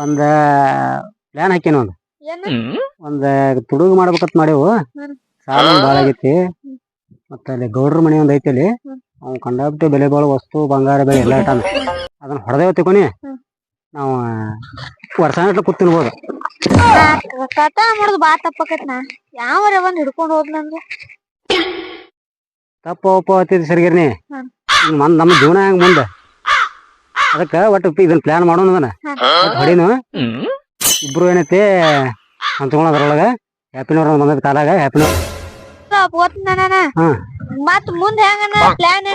ಒಂದ ಪ್ಲಾನ್ ಹಾಕಿನ ಒಂದ್ ಒಂದ ಒಂದ್ ತುಡುಗು ಮಾಡ್ಬೇಕಂತ ಮಾಡೇವು. ಸಾಲ ಬಾಳ ಆಗೈತಿ. ಮತ್ತ ಅಲ್ಲಿ ಗೌಡ್ರ ಮನೆ ಒಂದ್ ಐತಿ ಅಲ್ಲಿ. ಅವ್ ಕಂಡಾಬಿಟ್ಟು ಬೆಲೆ ಬಾಳ ವಸ್ತು ಬಂಗಾರ ಬೆಳೆ ಎಲ್ಲ ಇಟ್ಟಾನ. ಅದನ್ನ ಹೊಡೆದೇವ್ ತಿಕೊನಿ. ನಾವು ವರ್ಷ ಕೂತ್ ತಿನ್ಬೋದು ಕಟ ಮಾಡುದು ಬಾ ತಪ್ಪಕತ್ನ ಯಾವರ ಒಂದ್ ಹಿಡ್ಕೊಂಡ್ ಹೋದ್ನಂದ್ರ ತಪ್ಪ ಒಪ್ಪ ಹತ್ತಿದ್ ಸರಿಗಿರ್ನಿ. ನಮ್ ಮಂದ್ ನಮ್ಮ ಜೀವನ ಹೆಂಗ್ ಮುಂದೆ? ಅದಕ್ಕ ಒಟ್ಟು ಇದನ್ನ ಪ್ಲಾನ್ ಮಾಡೋಣ ಅದನ್ನ. ಹೊಡಿನು. ಇಬ್ರು ಏನೈತಿ ಅಂತ ಅದ್ರೊಳಗ ಹ್ಯಾಪಿನವ್ರ ಬಂದದ ಕಾಲಾಗ ಹ್ಯಾಪಿನವ್ರ. ಮತ್ ಮುಂದ್ ಪ್ಲಾನ್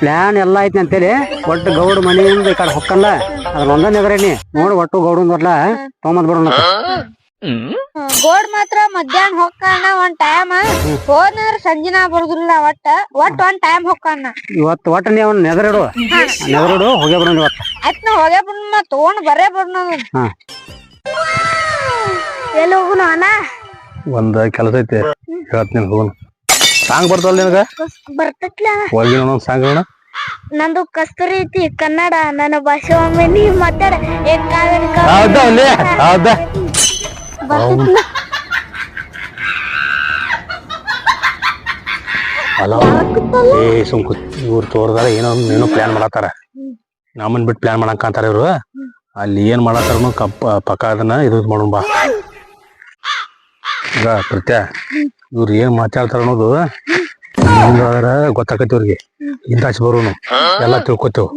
ಪ್ಲಾನ್ ಎಲ್ಲ ಐತಿ ಅಂತೇಳಿ ಒಟ್ಟು ಗೌಡ ಮನೆಯಿಂದ ಈ ಕಡೆ ಹೊಕ್ಕಲ್ಲ. ಅದ್ರ ಒಂದ ನೆಗರೇನಿ. ನೋಡು ಒಟ್ಟು ಗೌಡನ್ ಬರ್ಲ. ತೊಗೊಂಬಂದ್ ಬಿಡೋಣ ಗೋಡ್ ಮಾತ್ರ ಮಧ್ಯಾಹ್ನ ಹೋಗ್ಕಣ ಒಂದ್ ಟೈಮ್ ಫೋನ್ ಸಂಜಿನ ಬರುದಿಲ್ಲ ಒಟ್ಟ. ಒಟ್ಟ ಒಂದ್ ಟೈಮ್ ಹೊಕ್ಕಾನ ಇವತ್ತು ಒಟ್ಟು ನೀವು ಅವ್ನ ನೆದರಿಡು ನೆದರಿಡು ಹೋಗೇ ಬಿಡೋಣ ಇವತ್ತು. ಆಯ್ತ್ ನಾ ಹೋಗೇ ಬರ್ ತಗೊಂಡ್ ಬರೇ ಬರ್ ಹಾ. ಎಲ್ಲಿ ಹೋಗುನು ಅಣ್ಣ? ಒಂದ್ ಕೆಲಸ ಐತಿ. ಹೇಳ್ತೀನಿ ಹೋಗೋಣ ಸಾಂಗ್ ಬರ್ತಲ್ಲ ನಿನಗ? ಬರ್ತೈತ್ಲ ಹೋಗಿ ಒಂದೊಂದ್ ಸಾಂಗ್ ಹೇಳ ನಂದು ಕಸ್ತೂರಿ ಐತಿ ಕನ್ನಡ ನನ್ನ ಭಾಷೆ ಒಮ್ಮೆ ನೀ ಮಾತಾಡ. ಏ ಕಾವೇರಿ ಹೌದಾ ಹೌದಾ? ಏ ಸುಮ್ಕು ಇವ್ರು ತೋರ್ದಾರ ಏನೋ ಏನೋ ಪ್ಲಾನ್ ಮಾಡತ್ತಾರ. ನಮ್ಮನ್ ಬಿಟ್ಟು ಪ್ಲಾನ್ ಮಾಡಕ್ ಅಂತಾರ ಇವ್ರು. ಅಲ್ಲಿ ಏನ್ ಮಾಡತ್ತಾರನು ಕಪ್ಪ ಪಕ್ಕ ಅದನ್ನ ಇದು ಮಾಡೋಣ ಬಾ. ಈಗ ಪ್ರತ್ಯ ಇವ್ರು ಏನ್ ಮಾತಾಡ್ತಾರ ಅನ್ನೋದು ಹಿಂಗಾದ್ರ ಗೊತ್ತಾಕತಿ ಇವ್ರಿಗೆ. ಹಿಂದಾಚಿ ಬರೋನು. ಎಲ್ಲಾ ತಿಳ್ಕೊತೇವ್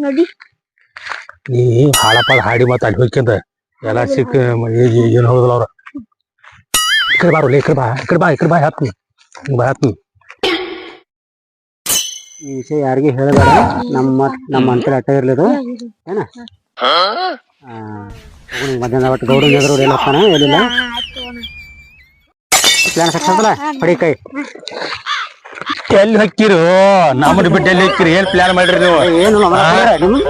ನೀ ಹಾಡಪ್ಪ ಹಾಡಿ ಮತ್ತ ಅಲ್ಲಿ ಎಲ್ಲಾ ಎಲ್ಲ ಸಿಕ್ಕ ಏನ್ ಹೋದಲ್ಲ ಅವ್ರ. ಈ ಕಡೆ ಬಾರು ಈ ಕಡೆ ಬಾ ಈ ಕಡೆ ಬಾ ಈ ಕಡೆ ಬಾ ಹತ್ನಿ ಬಾ ಹತ್ನಿ ಈ ವಿಷಯ ಯಾರಿಗೆ ಹೇಳಬೇಡ ನಮ್ಮ ನಮ್ಮ ಅಂತರ ಅಟ್ಟ ಇರ್ಲಿದು ಏನ ಮಧ್ಯಾಹ್ನ ಒಟ್ಟು ಗೌಡ ನೆದರೋಡು ಎಲ್ಲ ಹೋಗ್ತಾನ ಎಲ್ಲಿಲ್ಲ ಪ್ಲಾನ್ ಸಕ್ಸಸ್ ಅಲ್ಲ ಹೊಡಿ ಕೈ ಎಲ್ಲಿ ಹಕ್ಕಿರು ನಮ್ಮನ್ನ ಬಿಟ್ಟು ಎಲ್ಲಿ ಹಕ್ಕಿರಿ ಏನ್ ಪ್ಲಾನ್ ಮಾಡ್ರಿ ನೀವು? ನಿಮ್ದು.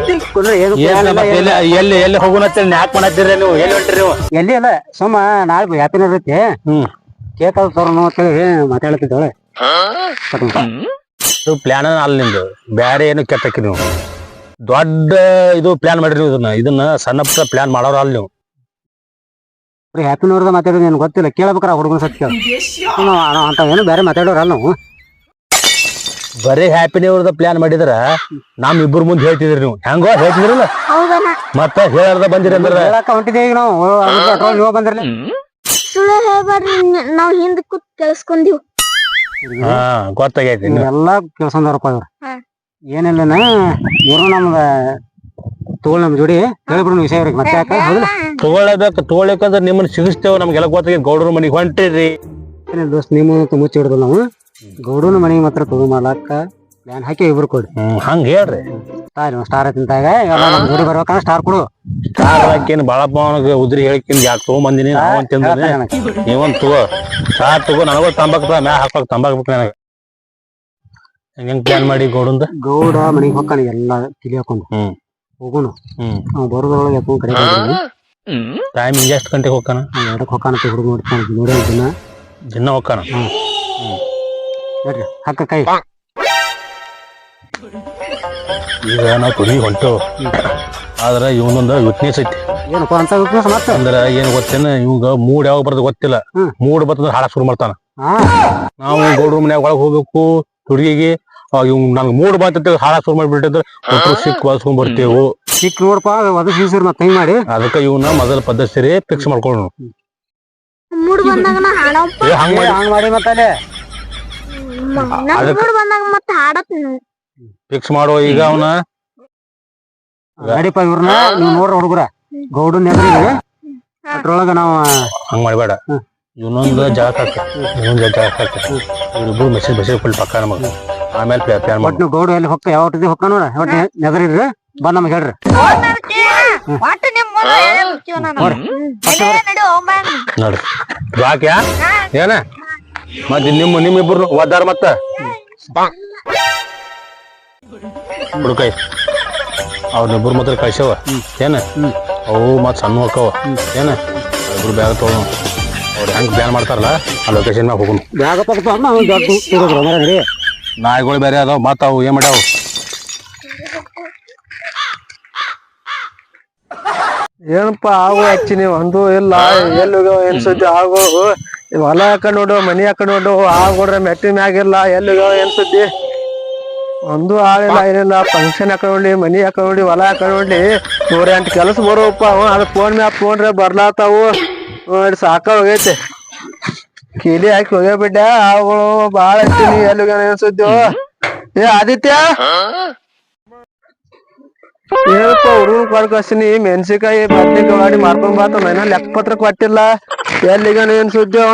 ಎಲ್ಲಿ ಎಲ್ಲಿ ಹೋಗೋಣ ಯಾಕೆ ಮಾಡತ್ತೀರಿ ನೀವು? ಎಲ್ಲಿ ಹೊಂಟ್ರಿ ನೀವು? ಎಲ್ಲಿ ಅಲ್ಲ ಸುಮ್ಮ ನಾಳೆ ಹ್ಯಾಪಿನ ಇರುತ್ತೆ ಕೇಕ್ ಅದು ತರೋಣ ಅಂತೇಳಿ ಮಾತಾಡ್ತಿದ್ದಾಳೆ ಇದು ಪ್ಲಾನ್ ಅಲ್ಲ ನಿಮ್ದು. ಬ್ಯಾರೆ ಏನು ಕೆಟ್ಟಕ್ಕಿ ನೀವು? ದೊಡ್ಡ ಇದು ಪ್ಲಾನ್ ಮಾಡಿರಿ ನೀವು ಇದನ್ನ. ಇದನ್ನ ಸಣ್ಣ ಪುಟ್ಟ ಪ್ಲಾನ್ ಮಾಡೋರ ಅಲ್ಲಿ ನೀವು. ಹ್ಯಾಪಿನವ್ರದ ಮಾತಾಡೋದು ಏನು ಗೊತ್ತಿಲ್ಲ. ಕೇಳ್ಬೇಕಾರ ಹುಡುಗನ ಸತ್ಯ ಅಂತ ಏನು ಬೇರೆ ಮಾತಾಡೋರಲ್ಲ ನಾವು. ಬರೀ ಹ್ಯಾಪಿ ಅವ್ರದ ಪ್ಲಾನ್ ಮಾಡಿದ್ರ ನಮ್ ಇಬ್ಬರು ಮುಂದೆ ಹೇಳ್ತಿದ್ರಿ ನೀವು. ಹೆಂಗೋ ಹೇಳ್ತಿದ್ರಲ್ಲ? ಹೌದಣ್ಣ. ಮತ್ತೆ ಹೇಳಾರ್ದ ಬಂದಿರಿ ಅಂದ್ರ? ಹೇಳಕ್ಕ ಹೊಂಟಿದ್ದೀವಿ ಈಗ ನಾವು. ನೀವು ಬಂದಿರಲಿ ಸುಳ್ಳು ಹೇಳ್ಬಾರ್ರಿ ನಾವ್ ಹಿಂದ್ ಕೂತ್ ಕೇಳಿಸ್ಕೊಂದಿವ್ ಹಾ ಗೊತ್ತಾಗೈತಿ ಇನ್ನು. ಎಲ್ಲ ಕೇಳ್ಸಂದವ್ರಪ್ಪ ಇವ್ರು ಹಾ. ಏನಿಲ್ಲನ ಇವ್ರು ನಮ್ದ ತಗೊಳ್ ನಮ್ ಜೋಡಿ ಹೇಳ್ಬಿಡು ವಿಷಯ ಇವ್ರಿಗೆ ಮತ್ತೆ ಯಾಕೆ? ಹೌದಿಲ್ಲ? ತಗೊಳ್ಳೇಬೇಕು ತಗೊಳ್ಬೇಕಂದ್ರ ನಿಮ್ಮನ್ನ ಸಿಗಿಸ್ತೇವ ನಮ್ಗೆಲ್ಲ ಗೊತ್ತಾಗೈತಿ. ಗೌಡ್ರ ಮನಿಗೆ ಹೊಂಟಿರಿ. ಏನಿಲ್ಲ ದೋಸ್ತ್ ನಿಮ್ಮ ಮುಚ್ಚಿ ಹಿಡ್ದು ನಾವು. ಗೌಡನ ಮನೆ ಮಾತ್ರ ತಗೊಂಬರ್ಲಾಕ ಪ್ಲಾನ್ ಹಾಕಿ ಇಬ್ರು ಕೊಡಿ. ಹ್ಮ್ ಹಂಗ ಹೇಳ್ರಿ. ಸ್ಟಾರ್ ಸ್ಟಾರ್ ತಿಂತಾಗ ಎಲ್ಲ ನಮ್ ಜೋಡಿ ಬರ್ಬೇಕಂದ್ರೆ ಸ್ಟಾರ್ ಕೊಡು. ಸ್ಟಾರ್ ಹಾಕಿನ ಬಾಳಪ್ಪ ಅವನಿಗೆ ಉದ್ರಿ ಹೇಳಿಕಿನ್ ಯಾಕೆ ನಾವ್ ತಿಂದಿನಿ. ಹೇಳ್ತಾನೆ ನನಗೆ. ನೀವೊಂದ್ ತಗೋ. ಸ್ಟಾರ್ ತಗೋ ನನಗೂ ತಂಬಾಕ್ ಮ್ಯಾ ಹಾಕೋಕ್ ತಂಬಾಕ್ ಬೇಕು ನನಗೆ. ಹೆಂಗ್ ಪ್ಲಾನ್ ಮಾಡಿ ಗೌಡಂದ? ಗೌಡ ಮನೆಗೆ ಹೊಕ್ಕಾನ ಎಲ್ಲ ತಿಳಿ ಹೋಗೋಣ ಹ್ಮ್. ಹೋಗುಣ. ಹ್ಮ್. ನಾವು ಬರೋದ್ರೊಳಗೆ ಎತ್ಕೊಂಡ್ ಕಡೆ ಟೈಮ್ ಎಷ್ಟು ಗಂಟೆಗೆ ಹೋಗ್ತಾನ? ಎರಡಕ್ಕೆ ಹೊಕ್ಕಾನ ಹುಡುಗ ನೋಡ್ತಾನೆ ನೋಡಿ ದಿನ. ದಿನ ಹೋಗ್ತಾನ? ನೋಡ್ರಿ ಹಕ್ಕ ಕೈ. ಈಗ ನಾವು ಕುಡಿ ಹೊಂಟು. ಆದ್ರ ಇವನೊಂದು ವಿಟ್ನೆಸ್ ಐತಿ. ಏನಪ್ಪ ಅಂತ ಮತ್ತೆ? ಅಂದ್ರ ಏನ್ ಗೊತ್ತೇನ? ಇವಾಗ ಮೂಡ್ ಯಾವಾಗ ಬರ್ತದ ಗೊತ್ತಿಲ್ಲ. ಹ್ಮ್. ಮೂಡ್ ಬರ್ತದ ಹಾಡ ಶುರು ಮಾಡ್ತಾನ. ನಾವು ಗೌಡ್ರ ಮನ್ಯಾಗ ಒಳಗ್ ಹೋಗ್ಬೇಕು ಹುಡುಗಿಗೆ ಇವ್ ನನ್ಗೆ ಮೂಡ್ ಬಂತ ಹಾಳ ಶುರು ಮಾಡ್ಬಿಟ್ಟಿದ್ರೆ ಒಟ್ಟು ಸಿಕ್ ವಾಸ್ಕೊಂಡ್ ಬರ್ತೇವು. ಸಿಕ್ ನೋಡಪ್ಪ ಅದು ಸೀಸರ್ ಮತ್ತೆ ಹಿಂಗ್ ಮಾಡಿ. ಅದಕ್ಕೆ ಇವನ್ನ ಮೊದಲ ಪದ್ಧತಿ ಫಿಕ್ಸ್ ಮಾಡ್ಕೊಂಡು ಮೂಡ್ ಬಂದಾಗ ಹಂಗ ಹಾಡಪ್ಪ ಏ ಹಂಗ್ ಮಾಡಿ. ಹಂಗ್ ಮತ್ತೆ ಬಂದಾಗ ಮತ್ತ ಹಾಡತ್ ಫಿಕ್ಸ್ ಮಾಡೋ ಈಗ ಅವನ. ನಡಿಪ ಇವ್ರನ್ನ. ನೀವು ನೋಡ್ರ ಹುಡುಗರ. ಗೌಡನ್ ಅದ್ರೊಳಗ ನಾವು ಹಂಗ್ ಮಾಡಬೇಡ. ಇನ್ನೊಂದು ಇವನೊಂದು ಜಾಗ ಹಾಕ ಜಾಗ ಹಾಕ ಇವ್ರಿಬ್ರು ಮೆಸೇಜ್ ಮೆಸೇಜ್ ಕೊಡ್ಲಿ ಪಕ್ಕ ನಮಗ. ಆಮೇಲೆ ಪ್ಲಾನ್ ಮಾಡಿ ನೀವು ಗೌಡ ಎಲ್ಲಿ ಹೊಕ್ಕ ಯಾವ ಹೊಟ್ಟಿದೆ ಹೊಕ್ಕ ನೋಡ ನೆದರಿಡ್ರಿ ಬಂದ್ ನಮಗ್ ಹೇಳ್ರಿ. ನೋಡ್ರಿ. ಬಾಕ್ಯಾ ಏನ? ಮತ್ತೆ ನಿಮ್ಮ ನಿಮ್ಮಿಬ್ರು ಒದ್ದಾರ ಮತ್ತ? ಹುಡುಕೈ ಅವ್ರನ್ನಿಬ್ರು ಮಾತ್ರ ಕಳ್ಸ್ಯಾವ. ಏನ? ಅವು ಮತ್ ಸಣ್ಣ ಹೋಗವ ಏನ? ಇಬ್ರು ಬ್ಯಾಗ್ ತೊಗೊಂಡು ಅವ್ರು ಹೆಂಗ್ ಬ್ಯಾನ್ ಮಾಡ್ತಾರಲ್ಲ ಆ ಲೊಕೇಶನ್ ಮ್ಯಾಗ ಹೋಗುನು. ಬ್ಯಾಗ ಪಕ್ಕ ನಡಿ ನಾಯಿಗಳು ಬೇರೆ ಅದಾವ ಮತ್ತೆ ಅವು ಏನ್ ಮಾಡ್ಯಾವ? ಏನಪ್ಪ, ಆಗು ಹಚ್ಚಿನಿ ಒಂದು ಇಲ್ಲ, ಎಲ್ಲಿ ಏನ್ ಸುದ್ದಿ ಆಗು ಹೊಲ ಹಾಕೊಂಡ್ ನೋಡು, ಮನಿ ಹಾಕೊಂಡ್ ನೋಡು ಆಗೋಡ್ರೆ ಮೆಟ್ಟಿನ ಆಗಿಲ್ಲ ಎಲ್ಲಿ ಏನ್ ಸುದ್ದಿ? ಒಂದು ಆಗಿಲ್ಲ ಏನಿಲ್ಲ ಫಂಕ್ಷನ್ ಹಾಕೊಂಡಿ ನೋಡ್ಲಿ ಮನಿ ಹಾಕೊಂಡ್ ನೋಡ್ಲಿ ಹೊಲ ಹಾಕೊಂಡು ನೂರ ಎಂಟು ಕೆಲಸ ಬರೋಪ್ಪ ಅದ ಫೋನ್ ಮ್ಯಾಪ್ ತೊಗೊಂಡ್ರೆ ಬರ್ಲಾತಾವು. ಸಾಕ ಹೋಗೈತೆ. ಕೀಲಿ ಹಾಕಿ ಹೋಗ್ಯಾಬಿಡ್ಡ ಆಗಳು ಬಾಳ ಹಚ್ಚಿನಿ ಎಲ್ಲಿ ಏನ್ ಸುದ್ದಿ? ಏ, ಆದಿತ್ಯ? ಏನಪ್ಪ ಹುಡುಗ ಕಳ್ಕಸ್ತೀನಿ ಮೆಣಸಿಕಾಯಿ ಬದ್ನಿಕಾಯಿ ಮಾಡಿ ಮಾರ್ಕೊಂಡ್ ಬಾತ ಮೈನ ಲೆಕ್ಕ ಪತ್ರ ಕೊಟ್ಟಿಲ್ಲ. ಎಲ್ಲಿಗ ಏನ್ ಸುದ್ದಿ ಅವ?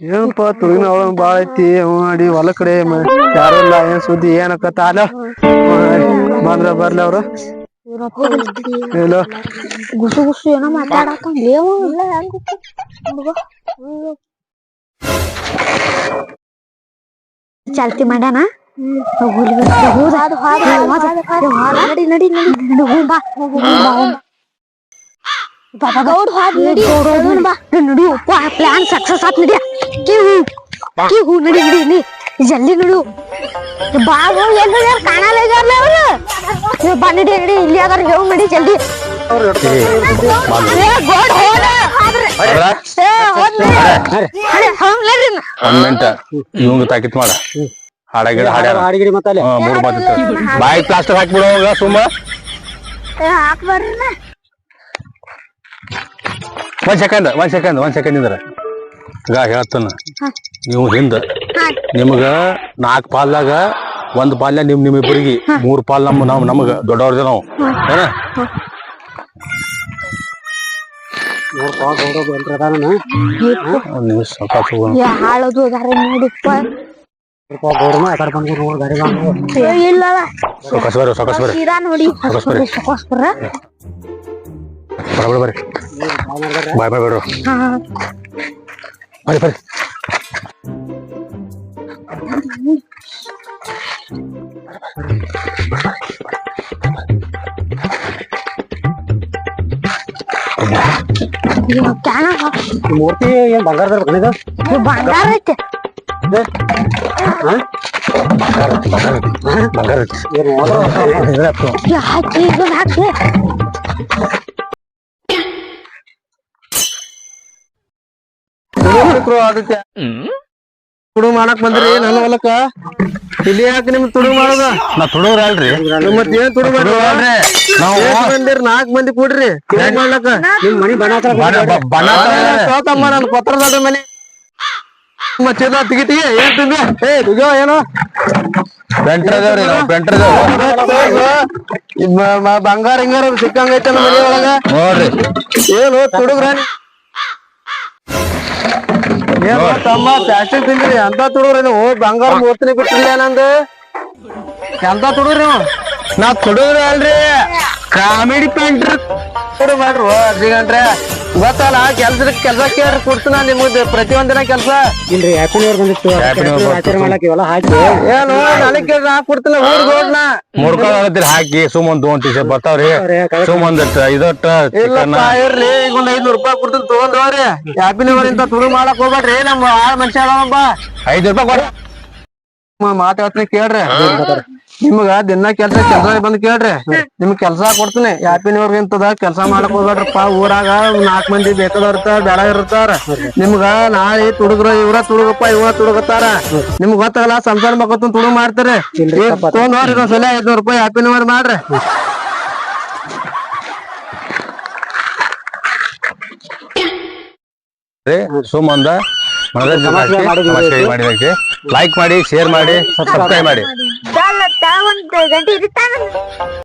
ಏನಪ್ಪ ತುಳಿನ ಅವಳ ಬಾಳ ಐತಿ. ಮಾಡಿ ಹೊಲ ಕಡೆ ಯಾರು ಇಲ್ಲ ಏನ್ ಸುದ್ದಿ ಏನಕ್ಕತ್ತ ಅಲ್ಲ ಬಂದ್ರ ಬರ್ಲಿ ಅವ್ರು. ಗುಸು ಗುಸು ಏನೋ ಮಾತಾಡತಾನ ಚಾಲ್ತಿ ಮಾಡ್ಯಾನ ಹೋಗ್ಲಿ ನಡಿ ನಡಿ ನಡಿ ಹೋಗ್ ಬಾ ಬಾಬಾ ಗೌಡ್ ಹಾದ್ ನಡಿ ಹೋಗೋಣ ಬಾ ನಡಿ ಉಪ್ಪ ಪ್ಲಾನ್ ಸಕ್ಸಸ್ ಆತ್ ನಡಿ ಕಿ ಹೂ ಕಿ ಹೂ ನಡಿ ನಡಿ ನಡಿ ಜಲ್ದಿ ನಡು ಬಾ ಹೋಗ್ ಎಲ್ಲಿ ಯಾರು ಕಾಣಲ್ಲ ಇದಾರಲ್ಲ ಅವ್ರು ಬಾ ನಡಿ ನಡಿ ಇಲ್ಲಿ ಅದಾರ ಹೇಳು ನಡಿ ಜಲ್ದಿ ಏ ಗೋಡ್ ಹೋದ ಒಂದ್ ಮಿನಿಟ್ ಇವಂಗ ತಾಕಿತ್ ಮಾಡ. ಹಾಡ ಗಿಡ ಹಾಡ್ಯಾರ. ಅಡಿಗಿಡಿ ಮತ್ತಲ್ಲಿ ಮೂರ್ ಮಾತಿತ್ತು ಬಾಯಿ ಪ್ಲಾಸ್ಟರ್ ಹಾಕ್ಬಿಡೋ ಹೋಗ ಸುಮ್ಮ ಏ ಹಾಕ್ ಬರ್ರಿ ಒಂದ್ ಸೆಕೆಂಡ್ ಒಂದ್ ಸೆಕೆಂಡ್ ಒಂದ್ ಸೆಕೆಂಡ್ ಇದ್ರ. ಈಗ ಹೇಳ್ತಾನ. ನೀವು ಹಿಂದ. ನಿಮಗ ನಾಲ್ಕ್ ಪಾಲ್ದಾಗ ಒಂದ್ ಪಾಲ್ಯ ನಿಮ್ ನಿಮ್ ಇಬ್ಬರಿಗೆ ಮೂರ್ ಪಾಲ್ ನಮ್ ನಮ್ ನಮಗ ದೊಡ್ಡವ್ರದ ನಾವು. ಏನ? ಹಾಳದು ಅದಾರ ನೋಡಿಪ್ಪ ಸ್ವಲ್ಪ ಗೌಡನ ಆ ಕಡೆ ಬಂದ್ರು ನೋಡಿ ಗಾಡಿ ಬಂದು ಏ ಇಲ್ಲ ಸಾವ್ಕಾಸ್ ಬರ್ರಿ ಸಾವ್ಕಾಸ್ ಬರ್ರಿ ಸೀದಾ ನೋಡಿ ಸಾವ್ಕಾಸ್ ಬರ್ರಿ ಸೊಕೋಸ್ ಬರ್ರ ಬರ ಬರ್ರಿ ಬಾಯ್ ಬಾಯ್ ಬೇಡ್ರು ಹಾ ಬರ್ರಿ ಮೂರ್ತಿ ಏನ್ ಬಂಗಾರದ ಇವ್ ಬಂಗಾರ ಐತೆ. ಬಂಗಾರ ಆದಿತ್ಯ? ಹುಡು ಮಾಡಕ್ ಬಂದ್ರಿ ನನ್ನ ಹೊಲಕ್ಕ? ಇಲ್ಲಿ ಯಾಕೆ ನಿಮ್ ತುಡು ಮಾಡೋದ? ನಾ ತುಡುಗ್ರ ಅಲ್ರಿ ಮತ್ ಏನ್ ತುಡು ನಾವು ಬಂದಿರ್ ನಾಲ್ಕ್ ಮಂದಿ ಕೂಡ್ರಿ. ಏನ್ ಮಾಡ್ಲಕ್ಕ? ನಿಮ್ ಮನಿ ನನ್ ಮನೆ. ಮಚ್ಚದ ಏನ್ ಏ ನಾವು ಬಂಗಾರ ಹಿಂಗಾರ ಸಿಕ್ಕಂಗೈತೆ ನಮ್ಮ ಮನೆ ಒಳಗ? ನೋಡ್ರಿ. ಏನು ತುಡುಗ್ರ ತಮ್ಮ ಪ್ಲಾಸ್ಟಿಕ್ ತಿಂದ್ರಿ ಎಂತ ತುಡುಗ್ರಿ ನೀವು? ಬಂಗಾರ ಮೂರ್ತಿನಿ ಬಿಟ್ಟಿಲ್ಲ ನಂದು? ಎಂತ ತುಡುಗ್ರಿ ನೀವು? ನಾ ತುಡುಗ್ರ ಅಲ್ರಿ. ಕಾಮಿಡಿ ಪೆಂಟ್ರ್ ತುಡು ಮಾಡ್ರು. ಅರ್ಜಿ ಗಂಟ್ರೆ ಗೊತ್ತಲ್ಲ ಕೆಲ್ಸದ ಕೆಲ್ಸ ಕೇಳ್ರಿ ಕೊಡ್ತೀನ ನಿಮ್ದು ಪ್ರತಿಯೊಂದಿನ ಕೆಲ್ಸ. ಇಲ್ರಿ ಹ್ಯಾಪಿ ನ್ಯೂ ಇಯರ್ ಬಂದಿತ್ತು. ಆಚರಣೆ ಮಾಡ್ಲಕ್ ಇವೆಲ್ಲ ಹಾಕಿ. ಏನು ನನಗೆ ಕೇಳ್ರಿ ಹಾಕ್ ಕೊಡ್ತಿಲ್ಲ ಊರ್ ಹೋಗ್ನ ಮುರ್ಕೊಂಡ್ ಹಾಕಿ ಸುಮ್ ಒಂದ್ ಒಂದ್ ಟೀಶರ್ಟ್ ಬರ್ತಾವ್ರಿ. ಸುಮ್ ಒಂದ್ ಇದಟ್ಟ ಇಲ್ಲಪ್ಪ ಇರ್ಲಿ ಈಗ ಒಂದ್ ಐದ್ನೂರ್ ರೂಪಾಯಿ ಕೊಡ್ತೀನಿ ತಗೊಂಡ್ರಿ ಹ್ಯಾಪಿ ನ್ಯೂ ಇಂತ ತುಡು ಮಾಡಕ್ ಹೋಗ್ಬೇಡ್ರಿ ನಮ್ಮ ಆ ಮನುಷ್ಯ ಅದಾವಪ್ಪ ಐದ್ ರೂಪಾಯಿ ಕೊಡ ಮಾತು ಹೇಳ್ತೀನಿ ಕೇಳ್ರಿ. ನಿಮ್ಗ ದಿನ ಕೆಲ್ಸ ಕೆಲ್ಸ ಬಂದ್ ಕೇಳ್ರಿ. ನಿಮ್ಗ್ ಕೆಲ್ಸ ಕೊಡ್ತೀನಿ. ಯಾಪಿನ ಇಂತದ ಕೆಲ್ಸ ಮಾಡಕ್ ಹೋಗ್ಬೇಡ್ರಪ್ಪ. ಊರಾಗ ನಾಲ್ಕ್ ಮಂದಿ ಬೇಕಾದವ್ರ ಬೇಡ ಇರ್ತಾರ. ನಿಮ್ಗ ನಾಳೆ ತುಡುಗ್ರ ಇವ್ರ ತುಡುಗಪ್ಪ ಇವ್ರ ತುಡುಗತ್ತಾರ. ನಿಮ್ಗ್ ಗೊತ್ತಾಗಲ್ಲ ಸಂಸಾರ ಮಕ್ಕಳು ತುಡುಗ್ ಮಾಡ್ತಾರೆ. ತೊಗೊಂಡ್ರಿ ಇನ್ನೊಂದ್ಸಲ ಐದ್ನೂರ್ ರೂಪಾಯಿ ಇಯರ್ ಮಾಡ್ರಿ. ಸುಮ್ ಮಾಡಿದಕ್ಕೆ ಲೈಕ್ ಮಾಡಿ ಶೇರ್ ಮಾಡಿ ಸಬ್ಸ್ಕ್ರೈಬ್ ಮಾಡಿ.